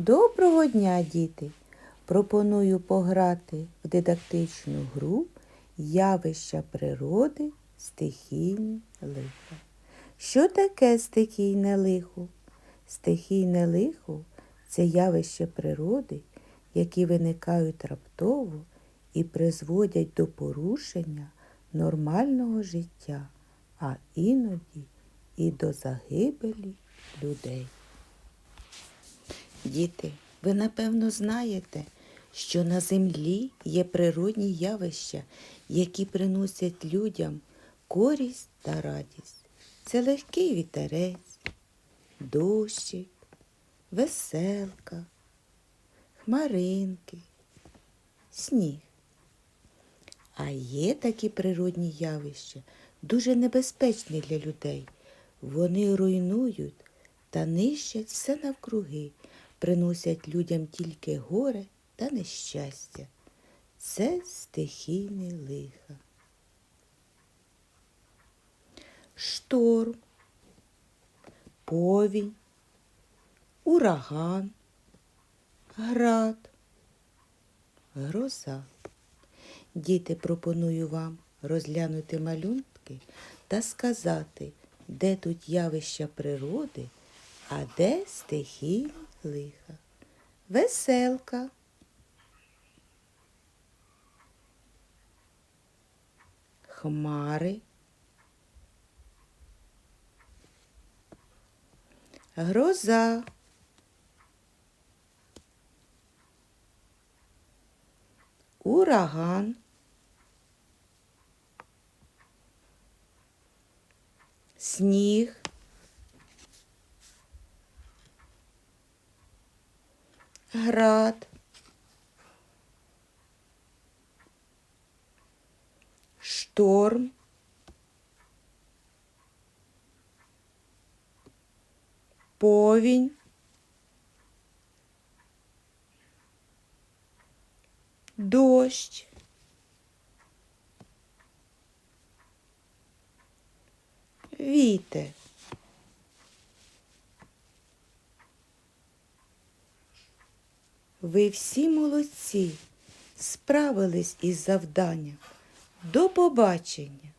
Доброго дня, діти! Пропоную пограти в дидактичну гру явища природи стихійні лихо. Що таке стихійне лихо? Стихійне лихо це явище природи, які виникають раптово і призводять до порушення нормального життя, а іноді і до загибелі людей. Діти, ви напевно знаєте, що на землі є природні явища, які приносять людям користь та радість. Це легкий вітерець, дощик, веселка, хмаринки, сніг. А є такі природні явища, дуже небезпечні для людей. Вони руйнують та нищать все навкруги, приносять людям тільки горе та нещастя. Це стихійне лиха. Шторм, повінь, ураган, град, гроза. Діти, пропоную вам розглянути малюнки та сказати, де тут явища природи, а де стихійні лиха. Веселка. Хмари. Гроза. Ураган. Сніг. Град. Шторм. Повінь. Дощ. Вітер. Ви всі молодці, справились із завданням. До побачення!